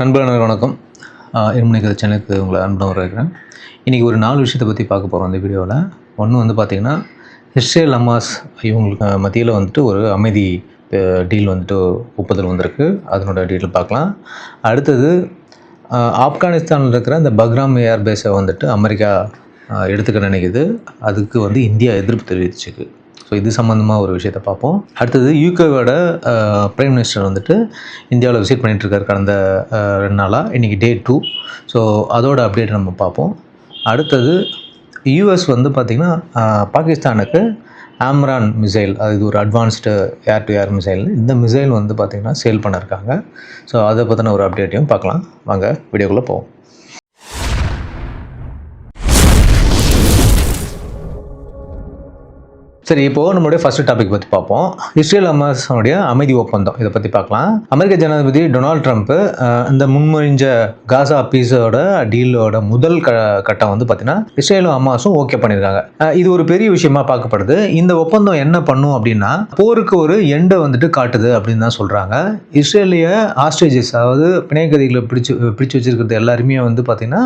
நண்பர்கள் வணக்கம். இருமணிக்கிற சேனலுக்கு உங்களை அன்புடன் வரவேற்கிறேன். இன்றைக்கி ஒரு நாலு விஷயத்தை பற்றி பார்க்க போகிறோம் இந்த வீடியோவில் ஒன்று வந்து பார்த்திங்கன்னா இஸ்ரேல் அமாஸ் இவங்களுக்கு மத்தியில் வந்துட்டு ஒரு அமைதி டீல் வந்துட்டு ஒப்புதல் வந்திருக்கு. அதனோட டீட்டெயில் பார்க்கலாம். அடுத்தது ஆப்கானிஸ்தானில் இருக்கிற இந்த பக்ராம் ஏர்பேஸை வந்துட்டு அமெரிக்கா எடுத்துக்க நினைக்குது. அதுக்கு வந்து இந்தியா எதிர்ப்பு தெரிவிச்சிருக்கு. ஸோ இது சம்மந்தமாக ஒரு விஷயத்தை பார்ப்போம். அடுத்தது யூகேவோட பிரைம் மினிஸ்டர் வந்துட்டு இந்தியாவில் விசிட் பண்ணிகிட்ருக்கார் கடந்த ரெண்டு நாளாக இன்றைக்கி டே டூ ஸோ அதோட அப்டேட் நம்ம பார்ப்போம். அடுத்தது யூஎஸ் வந்து பார்த்திங்கன்னா பாகிஸ்தானுக்கு ஆம்ரான் மிசைல் அது இது ஒரு advanced air to air missile இந்த மிசைல் வந்து பார்த்திங்கன்னா சேல் பண்ணிருக்காங்க. ஸோ அதை பற்றின ஒரு அப்டேட்டையும் பார்க்கலாம். வாங்க வீடியோக்குள்ளே போவோம். சரி இப்போது நம்மளுடைய ஃபர்ஸ்ட் டாபிக் பற்றி பார்ப்போம். இஸ்ரேல் அமாஸனுடைய அமைதி ஒப்பந்தம். இதை பற்றி பார்க்கலாம். அமெரிக்க ஜனாதிபதி டொனால்ட் ட்ரம்ப் இந்த முன்மொழிஞ்ச காசா பீஸோட டீலோட முதல் க கட்டம் வந்து பார்த்தீங்கன்னா இஸ்ரேலும் அமாஸும் ஓகே பண்ணியிருக்காங்க இது ஒரு பெரிய விஷயமா பார்க்கப்படுது. இந்த ஒப்பந்தம் என்ன பண்ணும் அப்படின்னா போருக்கு ஒரு எண்டை வந்துட்டு காட்டுது அப்படின்னு தான் சொல்கிறாங்க இஸ்ரேலிய ஆஸ்ட்ரேஜஸ் அதாவது பிணையகதிகளை பிடிச்சு பிடிச்சு வச்சிருக்கிறது எல்லாருமே வந்து பார்த்தீங்கன்னா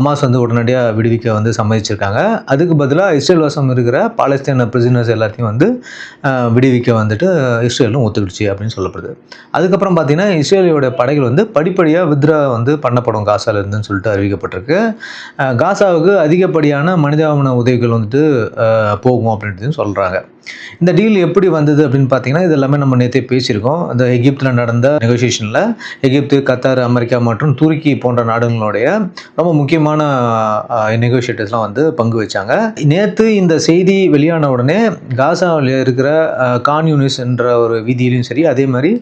அமாஸ் வந்து உடனடியாக விடுவிக்க வந்து சம்மதிச்சிருக்காங்க. அதுக்கு பதிலாக இஸ்ரேல் வசம் இருக்கிற பாலஸ்தீன பிரிசினர்ஸ் எல்லாத்தையும் வந்து விடுவிக்க வந்துட்டு இஸ்ரேலும் ஒத்துக்கிடுச்சு அப்படின்னு சொல்லப்படுது. அதுக்கப்புறம் பார்த்தீங்கன்னா இஸ்ரேலியோட படைகள் வந்து படிப்படியாக வித்ரா வந்து பண்ணப்படும் காசால இருந்துன்னு சொல்லிட்டு அறிவிக்கப்பட்டிருக்கு. காசாவுக்கு அதிகப்படியான மனிதாபன உதவிகள் வந்துட்டு போகும் அப்படின்றதையும் சொல்கிறாங்க இந்த டீல் எப்படி வந்தது அப்படின்னு பார்த்தீங்கன்னா இது எல்லாமே நம்ம நேற்றே பேசியிருக்கோம். அந்த எகிப்தில் நடந்த நெகோசியேஷனில் எகிப்து கத்தார் அமெரிக்கா மற்றும் துருக்கி போன்ற நாடுகளுடைய ரொம்ப முக்கியமான நெகோஷியேட்டர்ஸ்லாம் வந்து பங்கு வச்சாங்க. நேற்று இந்த செய்தி வெளியான உடனே காசாவில் இருக்கிற கான் யூனிஸ் என்ற ஒரு வீதியிலையும் சரி அதே மாதிரி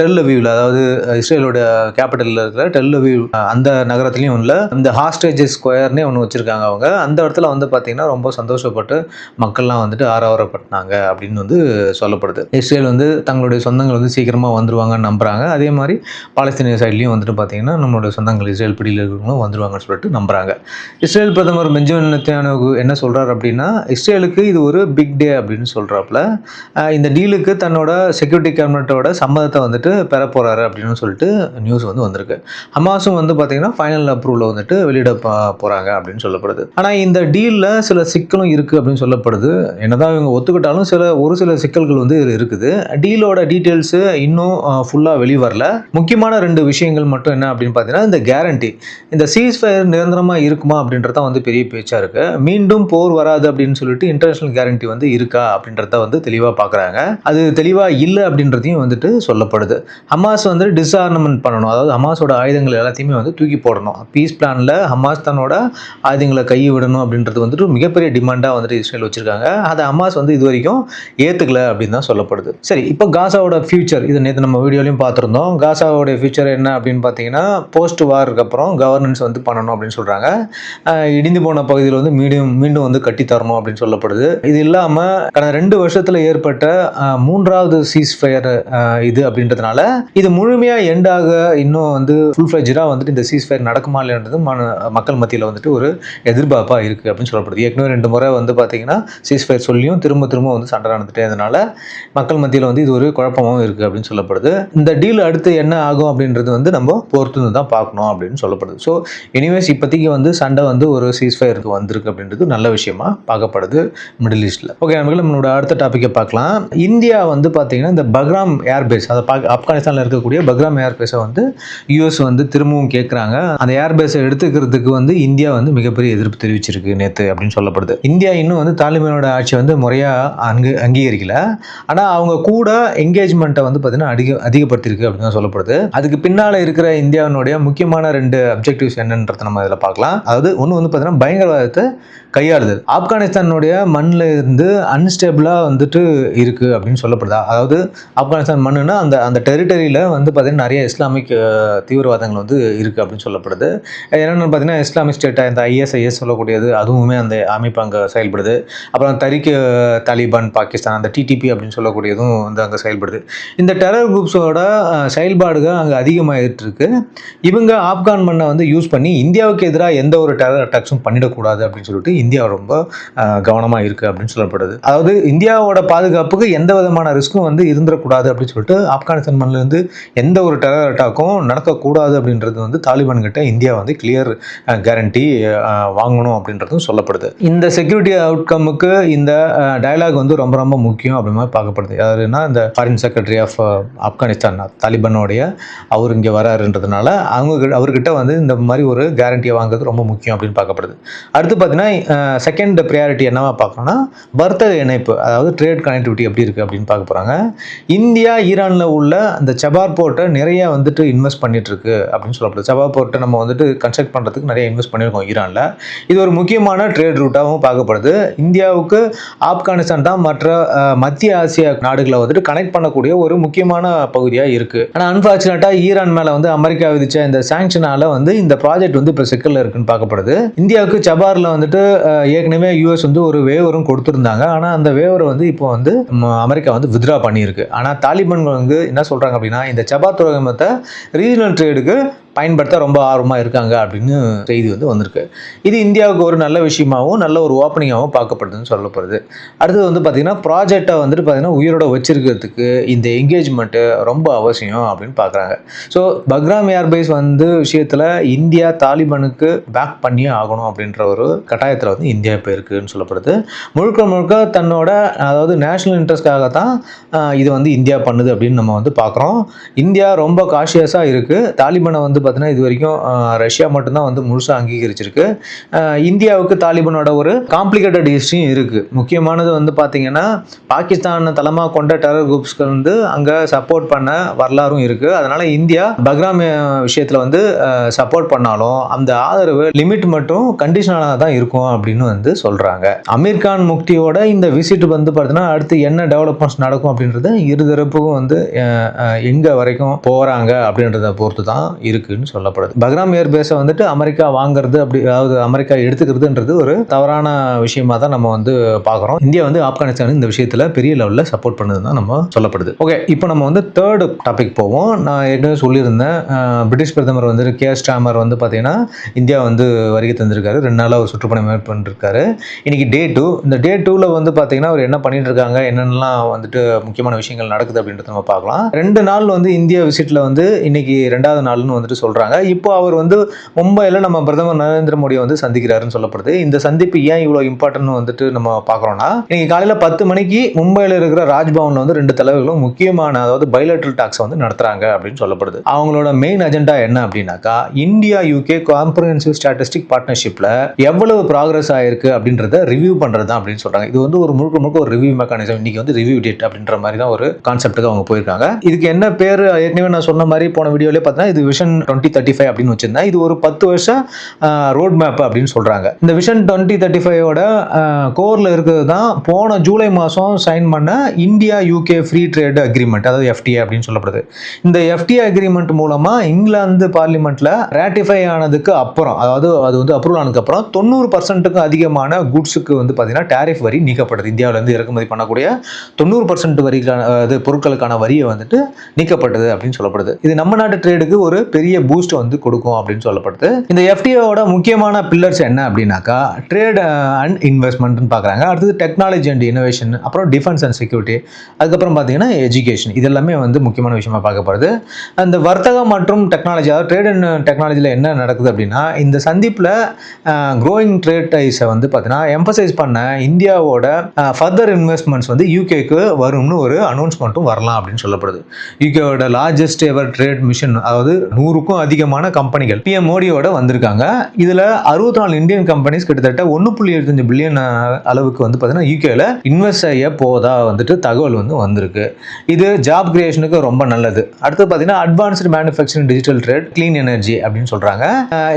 டெல் அவிவில் அதாவது இஸ்ரேலோட கேபிட்டலில் இருக்கிற டெல் அவிவ் அந்த நகரத்துலையும் உள்ள இந்த ஹாஸ்டேஜஸ் ஸ்கொயர்னே ஒன்று வச்சுருக்காங்க அவங்க. அந்த இடத்துல வந்து பார்த்திங்கன்னா ரொம்ப சந்தோஷப்பட்டு மக்கள்லாம் வந்துட்டு ஆரவாரப்பட்டாங்க. அப்படின்னு வந்து சொல்லப்படுது. இஸ்ரேல் வந்து தங்களுடைய சொந்தங்கள் வந்து சீக்கிரமாக வந்துருவாங்கன்னு நம்புகிறாங்க அதே மாதிரி பாலஸ்தீனிய சைட்லேயும் வந்துட்டு பார்த்தீங்கன்னா நம்மளுடைய சொந்தங்கள் இஸ்ரேல் பிடியில் இருக்கிறவங்களும் வந்துருவாங்கன்னு சொல்லிட்டு நம்புகிறாங்க இஸ்ரேல் பிரதமர் பெஞ்சமின் நெத்தன்யாகு என்ன சொல்கிறார் அப்படின்னா இஸ்ரேலுக்கு இது ஒரு பிக் டே அப்படின்னு சொல்கிறாப்புல இந்த டீலுக்கு தன்னோட செக்யூரிட்டி கேபினட்டோட சம்மதத்தை வந்துட்டு பெற போகிறாரு அப்படின்னு சொல்லிட்டு நியூஸ் வந்து வந்திருக்கு. ஹமாஸும் வந்து பார்த்தீங்கன்னா ஃபைனல் அப்ரூவலில் வந்துட்டு வெளியிட போகிறாங்க அப்படின்னு சொல்லப்படுது. ஆனால் இந்த டீலில் சில சிக்கலும் இருக்குது அப்படின்னு சொல்லப்படுது. என்னதான் இவங்க ஒத்துக்கிட்டாலும் சில ஒரு சில சிக்கல்கள் வந்து இருக்குது. டீலோட டீட்டெயில்ஸு இன்னும் ஃபுல்லாக வெளிவரல. முக்கியமான ரெண்டு விஷயங்கள் மட்டும் என்ன அப்படின்னு பார்த்தீங்கன்னா இந்த கேரண்டி இந்த சீஸ் ஃபயர் நிரந்தரமாக இருக்குமா அப்படின்றது தான் வந்து பெரிய பேச்சாக இருக்குது மீண்டும் போர் வராது அப்படின்னு சொல்லிட்டு இன்டர்நேஷனல் கேரண்டி வந்து இருக்கா அப்படின்றத வந்து தெளிவாக பார்க்குறாங்க அது தெளிவாக இல்லை அப்படின்றதையும் வந்துட்டு சொல்லப்படுது. ஹமாஸ் வந்து டிஸ்ஆர்னமெண்ட் பண்ணணும். அதாவது ஹமாஸோட ஆயுதங்கள் எல்லாத்தையுமே வந்து தூக்கி போடணும். பீஸ் பிளானில் ஹமாஸ் தன்னோட ஆயுதங்களை கை விடணும் அப்படின்றது வந்துட்டு மிகப்பெரிய டிமாண்டாக வந்துட்டு இஸ்ரேல் வச்சுருக்காங்க. அதை ஹமாஸ் வந்து இதுவரை வரைக்கும் ஏற்றுக்கல அப்படின்னு தான் சொல்லப்படுது. சரி இப்போ காசாவோட ஃபியூச்சர் இது நேற்று நம்ம வீடியோலையும் பார்த்துருந்தோம். காசாவோட ஃபியூச்சர் என்ன அப்படின்னு பார்த்தீங்கன்னா போஸ்ட் வாருக்கு அப்புறம் கவர்னன்ஸ் வந்து பண்ணணும் அப்படின்னு சொல்கிறாங்க இடிந்து போன பகுதியில் வந்து மீண்டும் மீண்டும் வந்து கட்டி தரணும் அப்படின்னு சொல்லப்படுது. இது இல்லாமல் கடந்த ரெண்டு வருஷத்தில் ஏற்பட்ட மூன்றாவது சீஸ் ஃபயர் இது அப்படின்றதுனால இது முழுமையாக எண்டாக இன்னும் வந்து ஃபுல் ஃப்ளெஜாக வந்துட்டு இந்த சீஸ் ஃபயர் நடக்குமா இல்லைன்றது மன- மக்கள் மத்தியில் வந்துட்டு ஒரு எதிர்பார்ப்பாக இருக்குது அப்படின்னு சொல்லப்படுது. ஏற்கனவே ரெண்டு முறை வந்து பார்த்தீங்கன்னா சீஸ் ஃபயர் சொல்லியும் திரும்ப திரும்ப வந்து சண்டை நடந்துட்டே இருந்தனால மக்கள் மத்தியில் வந்து இது ஒரு குழப்பமாகவும் இருக்குது அப்படின்னு சொல்லப்படுது. இந்த டீல் அடுத்து என்ன ஆகும் அப்படின்றது வந்து நம்ம பொறுத்து தான் பார்க்கணும் அப்படின்னு சொல்லப்படுது. ஸோ எனிவேஸ் இப்போதைக்கு வந்து சண்டை வந்து ஒரு சீஸ் ஃபயருக்கு வந்திருக்கு அப்படின்றது நல்ல விஷயமா பார்க்கப்படுது மிடில் ஈஸ்ட்டில் ஓகே நமக்கு நம்மளோட அடுத்த டாப்பிக்கை பார்க்கலாம். இந்தியா வந்து பார்த்தீங்கன்னா இந்த பக்ராம் ஏர்பேஸ் அதை பார்க்க ஆப்கானிஸ்தானில் இருக்கக்கூடிய பக்ராம் ஏர்பேஸை வந்து யூஎஸ் வந்து திரும்பவும் கேட்குறாங்க அந்த ஏர்பேஸை எடுத்துக்கிறதுக்கு வந்து இந்தியா வந்து மிகப்பெரிய எதிர்ப்பு தெரிவிச்சிருக்கு நேற்று அப்படின்னு சொல்லப்படுது. இந்தியா இன்னும் வந்து தாலிபானோட ஆட்சி வந்து முறையாக அங்கு அங்கீகரிக்கல. ஆனால் அவங்க கூட என்கேஜ்மெண்ட்டை வந்து பார்த்தீங்கன்னா அதிக அதிகப்படுத்தியிருக்கு அப்படின்னு தான் சொல்லப்படுது. அதுக்கு பின்னால் இருக்கிற இந்தியாவினுடைய முக்கியமான ரெண்டு அப்ஜெக்டிவ்ஸ் என்னன்றத நம்ம இதில் பார்க்கலாம். அதாவது ஒன்று வந்து பார்த்தீங்கன்னா பயங்கரவாதத்தை கையாளுதல். ஆப்கானிஸ்தானுடைய மண்ணில் இருந்து அன்ஸ்டேபிளாக வந்துட்டு இருக்குது அப்படின்னு சொல்லப்படுதா? அதாவது ஆப்கானிஸ்தான் மண்ணுனா அந்த அந்த டெரிட்டரியில் வந்து பார்த்திங்கன்னா நிறைய இஸ்லாமிக் தீவிரவாதங்கள் வந்து இருக்குது அப்படின்னு சொல்லப்படுது. என்னென்னு பார்த்தீங்கன்னா இஸ்லாமிக் ஸ்டேட்டாக இந்த ஐஎஸ்ஐஎஸ் சொல்லக்கூடியது அதுவுமே அந்த அமைப்பு அங்கே செயல்படுது. அப்புறம் தரிக்கு தலி தாலிபான் பாகிஸ்தான் அந்த டிடிபி அப்படின்னு சொல்லக்கூடியதும் வந்து அங்கே செயல்படுது. இந்த டெரர் குரூப்ஸோட செயல்பாடுகள் அங்கே அதிகமாகிட்டு இருக்கு இவங்க ஆப்கான் மண்ணை வந்து யூஸ் பண்ணி இந்தியாவுக்கு எதிராக எந்த ஒரு டெரர் அட்டாக்ஸும் பண்ணிடக்கூடாது அப்படின்னு சொல்லிட்டு இந்தியா ரொம்ப கவனமாக இருக்குது அப்படின்னு சொல்லப்படுது. அதாவது இந்தியாவோட பாதுகாப்புக்கு எந்த விதமான ரிஸ்க்கும் வந்து இருந்துடக்கூடாது அப்படின்னு சொல்லிட்டு ஆப்கானிஸ்தான் மண்ணிலேருந்து எந்த ஒரு டெரர் அட்டாக்கும் நடக்கக்கூடாது அப்படின்றது வந்து தாலிபான் கிட்ட இந்தியா வந்து கிளியர் கேரண்டி வாங்கணும் அப்படின்றதும் சொல்லப்படுது. இந்த செக்யூரிட்டி அவுட்கமுக்கு இந்த டயலாக் வந்து ரொம்ப ரொம்ப முக்கியம் அப்படி மாதிரி பார்க்கப்படுது. யாருன்னா இந்த ஃபாரின் செக்ரட்டரி ஆஃப் ஆப்கானிஸ்தான் தாலிபானோடைய அவர் இங்கே வராருன்றதுனால அவங்க கிட்ட- அவர்கிட்ட வந்து இந்த மாதிரி ஒரு கேரண்டியை வாங்குறது ரொம்ப முக்கியம் அப்படின்னு பார்க்கப்படுது. அடுத்து பார்த்தீங்கன்னா uh, செகண்ட் ப்ரியாரிட்டி என்னவா பார்க்கணும்னா வர்த்தக இணைப்பு அதாவது ட்ரேட் கனெக்டிவிட்டி எப்படி இருக்குது அப்படின்னு பார்க்க போகிறாங்க இந்தியா ஈரானில் உள்ள அந்த சபார் போர்ட்டை நிறைய வந்துட்டு இன்வெஸ்ட் பண்ணிட்டுருக்கு அப்படின்னு சொல்லப்படுது. சபார் போர்ட்டை நம்ம வந்துட்டு கன்ஸ்ட்ரக்ட் பண்ணுறதுக்கு நிறைய இன்வெஸ்ட் பண்ணியிருக்கோம் ஈரானில். இது ஒரு முக்கியமான ட்ரேட் ரூட்டாகவும் பார்க்கப்படுது. இந்தியாவுக்கு ஆப்கானிஸ்தான் தான் மற்ற மத்திய ஆசிய நாடுகளை வந்துட்டு கனெக்ட் பண்ணக்கூடிய ஒரு முக்கியமான பகுதியாக இருக்குது ஆனால் அன்ஃபார்ச்சுனேட்டாக ஈரான் மேலே வந்து அமெரிக்கா விதிச்ச இந்த சாங்ஷனால வந்து இந்த ப்ராஜெக்ட் வந்து இப்போ சிக்கலில் இருக்குன்னு பார்க்கப்படுது. இந்தியாவுக்கு சபாரில் வந்துட்டு ஏற்கனவே யூஎஸ் வந்து ஒரு வேவரும் கொடுத்துருந்தாங்க. ஆனால் அந்த வேவரை வந்து இப்போ வந்து ம- அமெரிக்கா வந்து வித்ரா பண்ணியிருக்கு. ஆனால் தாலிபான்கள் வந்து என்ன சொல்கிறாங்க அப்படின்னா இந்த சபார் துறைமுகத்தை ரீஜனல் ட்ரேடுக்கு பயன்படுத்த ரொம்ப ஆர்வமாக இருக்காங்க அப்படின்னு செய்தி வந்து வந்திருக்கு. இது இந்தியாவுக்கு ஒரு நல்ல விஷயமாகவும் நல்ல ஒரு ஓப்பனிங்காகவும் பார்க்கப்படுதுன்னு சொல்லப்படுது. அடுத்தது வந்து பார்த்திங்கன்னா ப்ராஜெக்டை வந்துட்டு பார்த்திங்கன்னா உயிரோட வச்சிருக்கிறதுக்கு இந்த என்கேஜ்மெண்ட்டு ரொம்ப அவசியம் அப்படின்னு பார்க்குறாங்க ஸோ பக்ராம் ஏர்பேஸ் வந்து விஷயத்தில் இந்தியா தாலிபானுக்கு பேக் பண்ணியே ஆகணும் அப்படின்ற ஒரு கட்டாயத்தில் வந்து இந்தியா இப்போ இருக்குதுன்னு சொல்லப்படுது. முழுக்க முழுக்க தன்னோட அதாவது நேஷனல் இன்ட்ரெஸ்ட்காக தான் இது வந்து இந்தியா பண்ணுது அப்படின்னு நம்ம வந்து பார்க்குறோம் இந்தியா ரொம்ப காஷியஸாக இருக்குது தாலிபானை வந்து பார்த்தீங்கன்னா இது வரைக்கும் ரஷ்யா மட்டும்தான் வந்து முழுசாக அங்கீகரிச்சிருக்கு. இந்தியாவுக்கு தாலிபானோட ஒரு காம்ப்ளிகேட்டட் ஹிஸ்ட்ரியும் இருக்குது முக்கியமானது வந்து பார்த்தீங்கன்னா பாகிஸ்தான் தளமாக கொண்ட டெரர் குரூப்ஸ்க்கு வந்து அங்கே சப்போர்ட் பண்ண வரலாறும் இருக்குது அதனால் இந்தியா பக்ராம் விஷயத்தில் வந்து சப்போர்ட் பண்ணாலும் அந்த ஆதரவு லிமிட் மட்டும் கண்டிஷனலாக தான் இருக்கும் அப்படின்னு வந்து சொல்கிறாங்க அமீர் கான் முக்தியோட இந்த விசிட் வந்து பார்த்தீங்கன்னா அடுத்து என்ன டெவலப்மெண்ட்ஸ் நடக்கும் அப்படின்றது இருதரப்புக்கும் வந்து எங்கே வரைக்கும் போகிறாங்க அப்படின்றத பொறுத்து தான் இருக்குது இருக்குன்னு சொல்லப்படுது. பக்ராம் ஏர்பேஸை வந்துட்டு அமெரிக்கா வாங்குறது அப்படி அதாவது அமெரிக்கா எடுத்துக்கிறதுன்றது ஒரு தவறான விஷயமா தான் நம்ம வந்து பார்க்குறோம். இந்தியா வந்து ஆப்கானிஸ்தான் இந்த விஷயத்தில் பெரிய லெவலில் சப்போர்ட் பண்ணதுன்னு தான் நம்ம சொல்லப்படுது. ஓகே இப்போ நம்ம வந்து தேர்டு டாபிக் போவோம். நான் ஏற்கனவே சொல்லியிருந்தேன் பிரிட்டிஷ் பிரதமர் வந்து கே. ஸ்டாமர் வந்து பார்த்தீங்கன்னா இந்தியா வந்து வருகை தந்திருக்காரு. ரெண்டு நாளாக ஒரு சுற்றுப்பயணம் மேற்கொண்டிருக்காரு. இன்னைக்கு டே டூ இந்த டே டூவில் வந்து பார்த்தீங்கன்னா அவர் என்ன பண்ணிட்டு இருக்காங்க என்னென்னலாம் வந்துட்டு முக்கியமான விஷயங்கள் நடக்குது அப்படின்றத நம்ம பார்க்கலாம். ரெண்டு நாள் வந்து இந்தியா விசிட்டில் வந்து இன்னைக்கு ரெண்டாவது நாள்னு வந்துட்டு சொல்கிறாங்க இப்போ அவர் வந்து மும்பையில் நம்ம பிரதமர் நரேந்திர மோடியை வந்து சந்திக்கிறாருன்னு சொல்லப்படுது. இந்த சந்திப்பு ஏன் இவ்வளோ இம்பார்ட்டன்ட் வந்துட்டு நம்ம பார்க்குறோம்னா இன்னைக்கு காலையில் பத்து மணிக்கு மும்பையில் இருக்கிற ராஜ்பவனில் வந்து ரெண்டு தலைவர்களும் முக்கியமான அதாவது பைலட்ரல் டாக்ஸ் வந்து நடத்துகிறாங்க அப்படின்னு சொல்லப்படுது. அவங்களோட மெயின் அஜெண்டா என்ன அப்படின்னாக்கா இந்தியா யூகே காம்ப்ரஹென்சிவ் ஸ்டாட்டிஸ்டிக் பார்ட்னர்ஷிப்பில் எவ்வளவு ப்ராக்ரஸ் ஆயிருக்கு அப்படின்றத ரிவ்யூ பண்ணுறது தான் அப்படின்னு சொல்கிறாங்க இது வந்து ஒரு முழுக்க முழுக்க ஒரு ரிவ்யூ மெக்கானிசம் இன்னைக்கு வந்து ரிவ்யூ டேட் அப்படின்ற மாதிரி தான் ஒரு கான்செப்ட்டுக்கு அவங்க போயிருக்காங்க. இதுக்கு என்ன பேர்? ஏற்கனவே நான் சொன்ன மாதிரி போன வீடியோலேயே பார்த்தீங்கன்னா இது விஷன் டுவெண்ட்டி தேர்ட்டி ஃபைவ் அப்படின்னு வச்சிருந்தேன் இது ஒரு பத்து வருஷம் ரோட் மேப் அப்படின்னு சொல்கிறாங்க இந்த விஷன் டுவெண்ட்டி தேர்ட்டி ஃபைவோட கோரில் இருக்கிறது தான் போன ஜூலை மாதம் சைன் பண்ண India UK free trade agreement அதாவது எஃப்டிஏ அப்படின்னு சொல்லப்படுது. இந்த எஃப்டிஏ அக்ரிமெண்ட் மூலமாக இங்கிலாந்து பார்லிமெண்ட்டில் ரேட்டிஃபை ஆனதுக்கு அப்புறம் அதாவது அது வந்து அப்ரூவல் ஆனதுக்கு அப்புறம் தொண்ணூறு பர்சன்ட்டுக்கும் அதிகமான குட்ஸுக்கு வந்து பார்த்தீங்கன்னா டேரிஃப் வரி நீக்கப்படுது. இந்தியாவிலேருந்து இறக்குமதி பண்ணக்கூடிய தொண்ணூறு பர்சன்ட் வரிக்கான அது பொருட்களுக்கான வரியை வந்துட்டு நீக்கப்பட்டது அப்படின்னு சொல்லப்படுது. இது நம்ம நாட்டு ட்ரேடுக்கு ஒரு பெரிய பூஸ்ட் வந்து கொடுக்கும் அப்படின்னு சொல்லப்படுது. இந்த எஃப்டிஓட முக்கியமான பில்லர்ஸ் என்ன அப்படின்னாக்கா ட்ரேட் அண்ட் இன்வெஸ்ட்மெண்ட்னு பார்க்குறாங்க அடுத்தது டெக்னாலஜி அண்ட் இனோவேஷன் அப்புறம் டிஃபென்ஸ் அண்ட் செக்யூரிட்டி அதுக்கப்புறம் பார்த்தீங்கன்னா எஜுகேஷன் இதெல்லாமே வந்து முக்கியமான விஷயமா பார்க்கப்படுது அந்த வர்த்தகம் மற்றும் டெக்னாலஜி அதாவது ட்ரேட் அண்ட் டெக்னாலஜியில் என்ன நடக்குது அப்படின்னா இந்த சந்திப்பில் க்ரோயிங் ட்ரேட் டைஸை வந்து பார்த்தீங்கன்னா எம்பசைஸ் பண்ண இந்தியாவோட ஃபர்தர் இன்வெஸ்ட்மெண்ட்ஸ் வந்து யூகேக்கு வரும்னு ஒரு அனௌன்ஸ்மெண்ட்டும் வரலாம் அப்படின்னு சொல்லப்படுது. யூகேவோட லார்ஜஸ்ட் எவர் ட்ரேட் மிஷன் அதாவது நூறு நூறுக்கும் அதிகமான கம்பெனிகள். பிஎம் மோடியோட வந்திருக்காங்க. இதில் அறுபத்தி நாலு இந்தியன் கம்பெனிஸ் கிட்டத்தட்ட ஒன்று புள்ளி எழுபத்தஞ்சு பில்லியன் அளவுக்கு வந்து பார்த்தீங்கன்னா யூகேல இன்வெஸ்ட் செய்ய போதா வந்துட்டு தகவல் வந்து வந்திருக்கு. இது ஜாப் கிரியேஷனுக்கு ரொம்ப நல்லது. அடுத்து பார்த்தீங்கன்னா advanced manufacturing digital trade clean energy அப்படின்னு சொல்கிறாங்க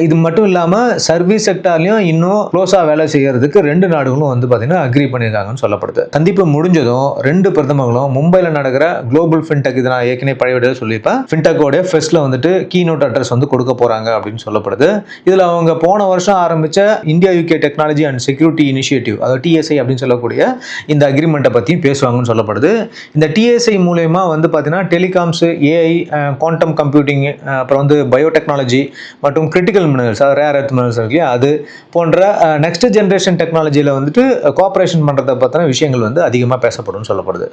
இது மட்டும் இல்லாமல் சர்வீஸ் செக்டார்லையும் இன்னும் க்ளோஸாக வேலை செய்யறதுக்கு ரெண்டு நாடுகளும் வந்து பார்த்தீங்கன்னா அக்ரி பண்ணியிருக்காங்கன்னு சொல்லப்படுது. சந்திப்பு முடிஞ்சதும் ரெண்டு பிரதமர்களும் மும்பையில் நடக்கிற குளோபல் ஃபின்டெக் இது நான் ஏற்கனவே பழைய வீடியோ சொல்லியிருப்பேன். ஃபின்டெக்கோட ஃபெஸ்ட்டில் வந்துட்டு கீ ரீமோட் அட்ரஸ் வந்து கொடுக்க போகிறாங்க அப்படின்னு சொல்லப்படுது. இதில் அவங்க போன வருஷம் ஆரம்பித்த India UK technology and security initiative அதாவது டிஎஸ்ஐ அப்படின்னு சொல்லக்கூடிய இந்த அக்ரிமெண்ட்டை பற்றியும் பேசுவாங்கன்னு சொல்லப்படுது. இந்த டிஎஸ்ஐ மூலயமா வந்து பார்த்தீங்கன்னா டெலிகாம்ஸ் ஏஐ குவாண்டம் கம்ப்யூட்டிங் அப்புறம் வந்து பயோடெக்னாலஜி மற்றும் கிரிட்டிக்கல் மினரல்ஸ் அதாவது ரேர் எர்த் மினரல்ஸ் இருக்கு இல்லையா? அது போன்ற நெக்ஸ்ட் ஜென்ரேஷன் டெக்னாலஜியில் வந்துட்டு கோஆப்ரேஷன் பண்ணுறத பற்றின விஷயங்கள் வந்து அதிகமாக பேசப்படும்னு சொல்லப்படுது.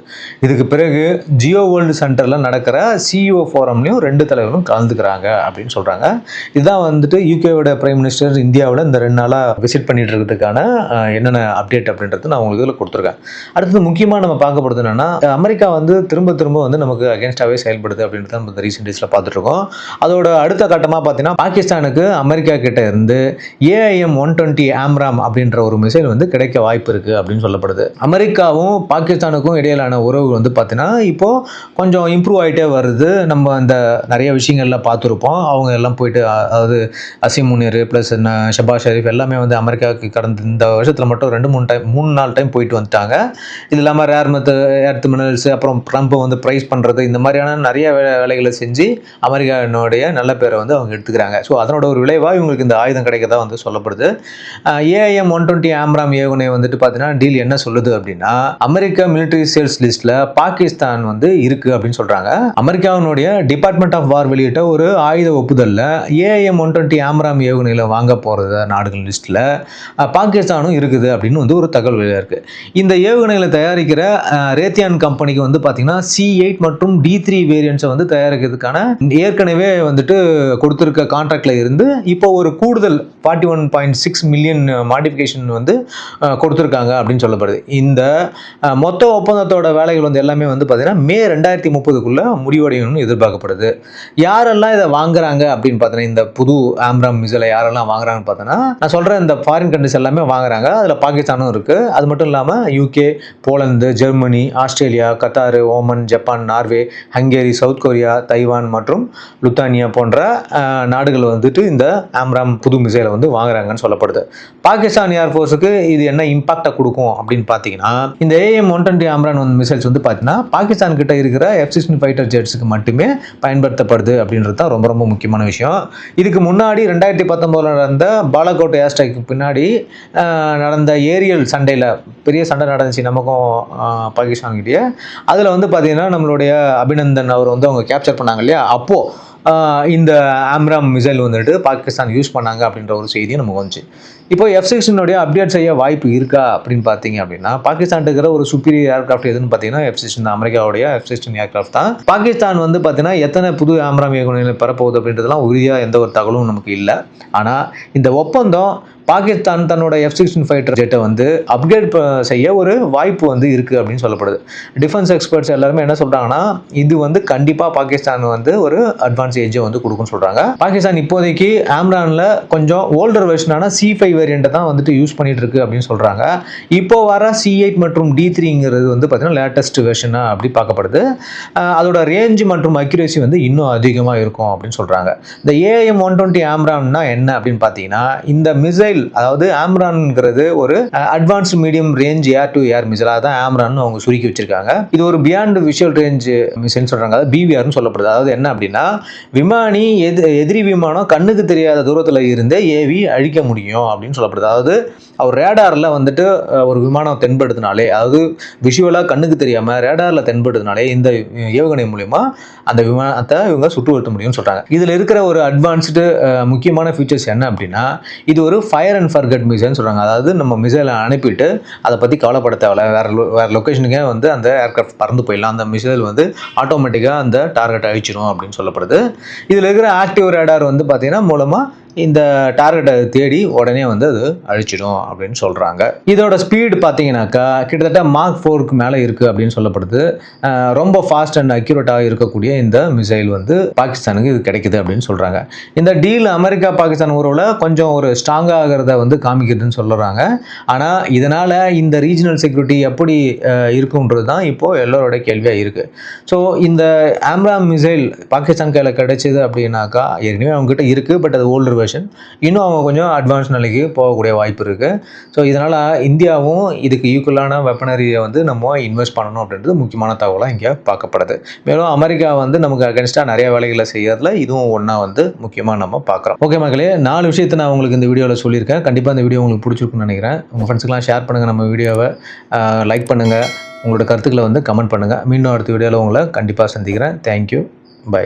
இதுக்கு பிறகு ஜியோ வேர்ல்டு சென்டரில் நடக்கிற சிஇஓ ஃபோரம்லையும் ரெண்டு தலைவரும் கலந்துக்கிறாங்க. அப்படின்னு சொல்கிறாங்க இதுதான் வந்துட்டு யூகேவோட பிரைம் மினிஸ்டர் இந்தியாவில் இந்த ரெண்டு நாளாக விசிட் பண்ணிட்டு இருக்கிறதுக்கான என்னென்ன அப்டேட் அப்படின்றது நான் உங்களுக்கு இதில் கொடுத்துருக்கேன். அடுத்தது முக்கியமாக நம்ம பார்க்க போகிறது என்னென்னா அமெரிக்கா வந்து திரும்ப திரும்ப வந்து நமக்கு அகேன்ஸ்டாகவே செயல்படுது அப்படின்றத நம்ம இந்த ரீசெண்ட் டேஸில் பார்த்துட்ருக்கோம் அதோட அடுத்த கட்டமாக பார்த்தீங்கன்னா பாகிஸ்தானுக்கு அமெரிக்கா கிட்ட இருந்து ஏஐஎம் ஒன் டுவெண்ட்டி ஆம்ராம் அப்படின்ற ஒரு மிசைல் வந்து கிடைக்க வாய்ப்பு இருக்குது அப்படின்னு சொல்லப்படுது. அமெரிக்காவும் பாகிஸ்தானுக்கும் இடையிலான உறவு வந்து பார்த்தீங்கன்னா இப்போது கொஞ்சம் இம்ப்ரூவ் ஆகிட்டே வருது. நம்ம அந்த நிறைய விஷயங்கள்ல பார்த்துருப்போம். அவங்க எல்லாம் போயிட்டு அதாவது அசீம் முனீர் ப்ளஸ் ஷபாஸ் ஷெரீஃப் எல்லாமே வந்து அமெரிக்காவுக்கு கடந்த இந்த வருஷத்தில் மட்டும் ரெண்டு மூணு டைம் மூணு நாலு டைம் போயிட்டு வந்துட்டாங்க. இது இல்லாமல் ரேர் மத்து ஏர்த் மினரல்ஸ் அப்புறம் ட்ரம்ப்பை வந்து ப்ரைஸ் பண்ணுறது இந்த மாதிரியான நிறைய வேலைகளை செஞ்சு அமெரிக்காவினுடைய நல்ல பேரை வந்து அவங்க எடுத்துக்கிறாங்க. ஸோ அதனோட ஒரு விளைவாக இவங்களுக்கு இந்த ஆயுதம் கிடைக்கதான் வந்து சொல்லப்படுது. ஏஐஎம் ஒன் டுவெண்ட்டி ஆம்ராம் ஏவுகணை வந்துட்டு பார்த்தீங்கன்னா டீல் என்ன சொல்லுது அப்படின்னா அமெரிக்கா மிலிட்ரி சேல்ஸ் லிஸ்ட்டில் பாகிஸ்தான் வந்து இருக்குது அப்படின்னு சொல்கிறாங்க அமெரிக்காவினுடைய டிபார்ட்மெண்ட் ஆஃப் வார் வெளியிட்ட ஒரு ஆயுத ஒப்புதலில். ஏஐஎம் ஒன் டுவெண்ட்டி ஆம்ராம் ஏவுகணையில் வாங்க போகிறத நாடுகள் லிஸ்ட்டில் பாகிஸ்தானும் இருக்குது அப்படின்னு வந்து ஒரு தகவல் வெளியாக இருக்குது இந்த ஏவுகணைகளை தயாரிக்கிற ரேத்தியான் கம்பெனிக்கு வந்து பார்த்தீங்கன்னா சி எயிட் மற்றும் டி த்ரீ வேரியன்ஸை வந்து தயாரிக்கிறதுக்கான ஏற்கனவே வந்துட்டு கொடுத்துருக்க கான்ட்ராக்டில் இருந்து இப்போ ஒரு கூடுதல் forty one point six million modification வந்து கொடுத்துருக்காங்க அப்படின்னு சொல்லப்படுது. இந்த மொத்த ஒப்பந்தத்தோட வேலைகள் வந்து எல்லாமே வந்து பார்த்தீங்கன்னா மே ரெண்டாயிரத்தி முப்பதுக்குள்ளே முடிவடையணும்னு எதிர்பார்க்கப்படுது. யாரெல்லாம் இதை வாங்குறாங்க அப்படின்னு பார்த்தீங்கன்னா இந்த புது ஆம்ராம் மிசைலை யாரெல்லாம் வாங்குறாங்கன்னு பார்த்தோன்னா நான் சொல்கிறேன் இந்த ஃபாரின் கண்ட்ரிஸ் எல்லாமே வாங்குறாங்க. அதில் பாகிஸ்தானும் இருக்குது அது மட்டும் இல்லாமல் UK Poland Germany Australia Qatar Oman Japan Norway Hungary South Korea Taiwan மற்றும் லுத்தானியா போன்ற நாடுகள் வந்துட்டு இந்த ஆம்ராம் புது மிசைலை வந்து வாங்குறாங்கன்னு சொல்லப்படுது. பாகிஸ்தான் ஏர்ஃபோர்ஸுக்கு இது என்ன இம்பாக்டை கொடுக்கும் அப்படின்னு பார்த்தீங்கன்னா இந்த ஏஎம் ஒன் டுவெண்ட்டி ஆம்ரான் வந்து மிசைல்ஸ் வந்து பார்த்தீங்கன்னா பாகிஸ்தான் கிட்ட இருக்கிற எஃப் சிக்ஸ்டின் ஃபைட்டர் ஜெட்ஸுக்கு மட்டுமே பயன்படுத்தப்படுது அப்படின்றது தான் ரொம்ப ரொம்ப முக்கியமான விஷயம். இதுக்கு முன்னாடி ரெண்டாயிரத்தி பத்தொம்போதில் நடந்த பாலகோட் ஏர் ஸ்ட்ரைக்கு பின்னாடி நடந்த ஏரியல் சண்டையில் பெரிய சண்டை நடந்துச்சு நமக்கும் ஆஹ், பாகிஸ்தான்கிட்டயே. அதில் வந்து பார்த்திங்கன்னா நம்மளுடைய அபிநந்தன் அவர் வந்து அவங்க கேப்சர் பண்ணாங்க இல்லையா? அப்போது இந்த ஆம்ராம் மிசைல் வந்துட்டு பாகிஸ்தான் யூஸ் பண்ணாங்க அப்படின்ற ஒரு செய்தியும் நமக்கு வந்துச்சு. இப்போ எஃப் சிக்ஸ்டினுடைய அப்டேட் செய்ய வாய்ப்பு இருக்கா அப்படின்னு பார்த்தீங்க அப்படின்னா பாகிஸ்தான் இருக்கிற ஒரு சுப்பீரியர் ஏர்கிராஃப்ட் எதுன்னு பார்த்தீங்கன்னா எஃப் சிக்ஸ்டின் அமெரிக்காவுடைய எஃப் சிக்ஸ்டின் ஏர்கிராஃப்ட் தான். பாகிஸ்தான் வந்து பார்த்தீங்கன்னா எத்தனை புது ஆம்ராம் ஏகுநிலை பெறப்போகுது அப்படின்றதுலாம் உறுதியாக எந்த ஒரு தகவலும் நமக்கு இல்லை. ஆனால் இந்த ஒப்பந்தம் பாகிஸ்தான் தன்னோட எஃப் சிக்ஸ்டின் ஃபைட்டர் ஜெட்டை வந்து அப்கிரேட் செய்ய ஒரு வாய்ப்பு வந்து இருக்குது அப்படின்னு சொல்லப்படுது. டிஃபென்ஸ் எக்ஸ்பர்ட்ஸ் எல்லாருமே என்ன சொல்கிறாங்கன்னா இது வந்து கண்டிப்பாக பாகிஸ்தான் வந்து ஒரு அட்வான்ஸ் ஏஜை வந்து கொடுக்குன்னு சொல்கிறாங்க பாகிஸ்தான் இப்போதைக்கு ஆம்ரானில் கொஞ்சம் ஓல்டர் வெர்ஷனான சி ஃபைவ் வேரியண்ட்டை தான் வந்துட்டு யூஸ் பண்ணிட்டு இருக்கு அப்படின்னு சொல்கிறாங்க இப்போ வர சி எயிட் மற்றும் டி த்ரீங்கிறது வந்து பார்த்தீங்கன்னா லேட்டஸ்ட் வெர்ஷனாக அப்படி பார்க்கப்படுது. அதோட ரேஞ்ச் மற்றும் அக்யூரேசி வந்து இன்னும் அதிகமாக இருக்கும் அப்படின்னு சொல்கிறாங்க இந்த ஏஎம் ஒன் டுவெண்ட்டி ஆம்ரான்னா என்ன அப்படின்னு பார்த்தீங்கன்னா இந்த மிசைல் அதாவது ஆம்ரான்ங்கிறது ஒரு advanced medium range air to air missile அதான் ஆம்ரான் அவங்க சுருக்கி வச்சிருக்காங்க. இது ஒரு பியாண்ட் விஷுவல் ரேஞ்ச் மிசைல்னு சொல்கிறாங்க அதாவது பிவிஆர்னு சொல்லப்படுது. அதாவது என்ன அப்படின்னா விமானி எது எதிரி விமானம் கண்ணுக்கு தெரியாத தூரத்தில் இருந்தே ஏவி அழிக்க முடியும் அப்படின்னு சொல்லப்படுது. அதாவது அவர் ரேடாரில் வந்துட்டு ஒரு விமானம் தென்படுத்தினாலே அதாவது விஷுவலாக கண்ணுக்கு தெரியாமல் ரேடாரில் தென்படுத்தினாலே இந்த ஏவுகணை மூலிமா அந்த விமானத்தை இவங்க சுட்டுவடுத்த முடியும்னு சொல்கிறாங்க இதில் இருக்கிற ஒரு அட்வான்ஸ்டு முக்கியமான ஃபீச்சர்ஸ் என்ன அப்படின்னா இது ஒரு ஃபயர் அண்ட் ஃபர்கட் மிசைல்னு சொல்கிறாங்க அதாவது நம்ம மிசைலை அனுப்பிட்டு அதை பற்றி கவலைப்பட தேவையில்ல. வேறு லொ வேறு லொக்கேஷனுக்கே வந்து அந்த ஏர்க்ராஃப்ட் பறந்து போயிடலாம். அந்த மிசைல் வந்து ஆட்டோமேட்டிக்காக அந்த டார்கெட் அழிச்சிடும் அப்படின்னு சொல்லப்படுது. இதில் இருக்கிற ஆக்டிவ் ரேடார் வந்து பார்த்தீங்கன்னா மூலமாக இந்த டார்கெட்டை தேடி உடனே வந்து அது அழிச்சிடும் அப்படின்னு சொல்கிறாங்க இதோட ஸ்பீடு பார்த்தீங்கன்னாக்கா கிட்டத்தட்ட மார்க் ஃபோருக்கு மேலே இருக்குது அப்படின்னு சொல்லப்படுது. ரொம்ப ஃபாஸ்ட் அண்ட் அக்யூரேட்டாக இருக்கக்கூடிய இந்த மிசைல் வந்து பாகிஸ்தானுக்கு இது கிடைக்குது அப்படின்னு சொல்கிறாங்க இந்த டீல் அமெரிக்கா பாகிஸ்தான் உறவில் கொஞ்சம் ஒரு ஸ்ட்ராங்காக ஆகிறத வந்து காமிக்குதுன்னு சொல்கிறாங்க ஆனால் இதனால் இந்த ரீஜனல் செக்யூரிட்டி எப்படி இருக்குன்றது தான் இப்போது எல்லோரோட கேள்வியாக இருக்குது ஸோ இந்த ஆம்ராம் மிசைல் பாகிஸ்தான் கையில் கிடைச்சிது அப்படின்னாக்கா ஏற்கனவே அவங்ககிட்ட இருக்குது பட் அது ஓல்டர் வெர்ஷன் இன்னும் அவங்க கொஞ்சம் அட்வான்ஸ் நிலைக்கு போகக்கூடிய வாய்ப்பு இருக்குது ஸோ இதனால் இந்தியாவும் இதுக்கு ஈக்குவலான வெப்பனரியை வந்து நம்ம இன்வெஸ்ட் பண்ணணும் அப்படின்றது முக்கியமான தகவலாக இங்கே பார்க்கப்படுது. மேலும் அமெரிக்கா வந்து நமக்கு அகென்ஸ்டாக நிறைய வேலைகளை செய்யறதுல இதுவும் ஒன்றா வந்து முக்கியமாக நம்ம பார்க்குறோம். ஓகே மக்களே நாலு விஷயத்தை நான் உங்களுக்கு இந்த வீடியோவில் சொல்லியிருக்கேன். கண்டிப்பாக இந்த வீடியோ உங்களுக்கு பிடிச்சிருக்குன்னு நினைக்கிறேன். உங்கள் ஃப்ரெண்ட்ஸுக்கெலாம் ஷேர் பண்ணுங்கள் நம்ம வீடியோவை. லைக் பண்ணுங்கள் உங்களோட கருத்துக்களை வந்து கமெண்ட் பண்ணுங்கள் மீண்டும் அடுத்த வீடியோவில் உங்களை கண்டிப்பாக சந்திக்கிறேன். Thank you bye